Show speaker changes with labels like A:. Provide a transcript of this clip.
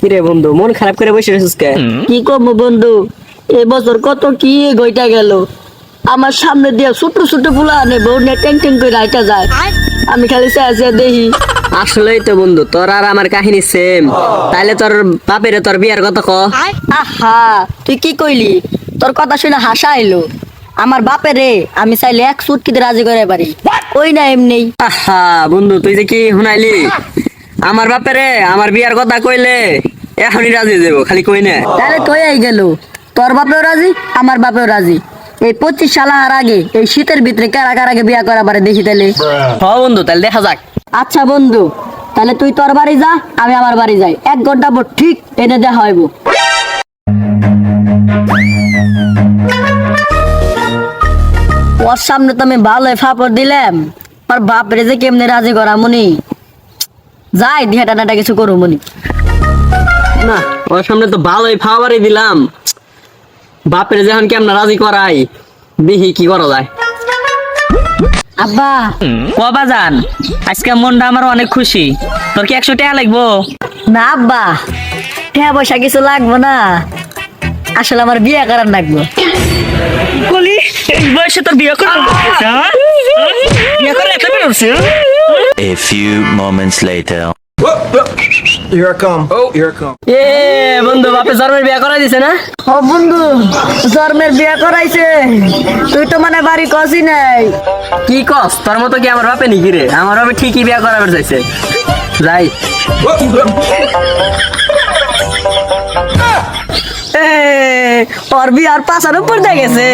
A: কিরে বন্ধু মন খারাপ করে বসে রেছিস কে?
B: কি করব বন্ধু? এবছর কত কি গইটা গেল। আমার সামনে দিয়ে ছোট ছোট ফুলা আনে বউ নিয়ে করে রাইটা যায়। আমি খালি চেয়ে দেখি।
A: আসলেই তো বন্ধু তোর আর আমার কাহিনী সেম তাইলে তোর বাপের তোর বিয়ার কথা ক।
B: আহা তুই কি কইলি? তোর কথা শুনে হাসা এলো। আমার বাপে রে আমি চাইলে এক সুট কিতে রাজি করে পারি। ওই না এমনি।
A: আহা বন্ধু তুই যে কি শুনাইলি? আমার বাপেরে আমার বিয়ার কথা কইলে এখনই রাজি হয়ে যাব খালি কই না।
B: তাহলে কই আই গেল? তোর বাপেও রাজি আমার বাপেও রাজি। এই পঁচিশ সাল আর আগে এই শীতের ভিতরে কারা কার আগে বিয়া করা পারে দেখি তাহলে
A: হ বন্ধু তাহলে দেখা যাক।
B: আচ্ছা বন্ধু তাহলে তুই তোর বাড়ি যা আমি আমার বাড়ি যাই। এক ঘণ্টা পর ঠিক এনে দেখা হইব। ওর সামনে তো আমি ভালোই ফাপড় দিলাম। আর বাপরে যে কেমনে রাজি করা মনি যাই দিয়ে টানাটা কিছু করু মনি
A: না ওর সামনে তো ভালোই ফাওয়ারি দিলাম। বাপের যখন কেমন রাজি করাই? দেখি কি করা যায়?
B: আব্বা
C: কবা যান আজকে মনটা আমার অনেক খুশি। তোর কি একশো টাকা লাগবো?
B: না আব্বা। টাকা পয়সা কিছু লাগবো না। আসলে আমার বিয়ে করার লাগবো।
C: এই বয়সে তোর বিয়ে করে বিয়ে করে এত বড়
D: A few moments later.
E: Here I come. Oh, here I come.
A: এ বন্ধু বাপে জন্মের বিয়া করাই দিছে না?
B: ও বন্ধু জন্মের বিয়ে করাইছে। তুই তো মানে বাড়ি কষি নাই।
A: কি কস? তোর মতো কি আমার বাপে নাকি রে? আমার বাপে ঠিকই বিয়া করাবার চাইছে। যাই।
B: এ, ওর বিয়ার পাশার উপর দিয়ে গেছে।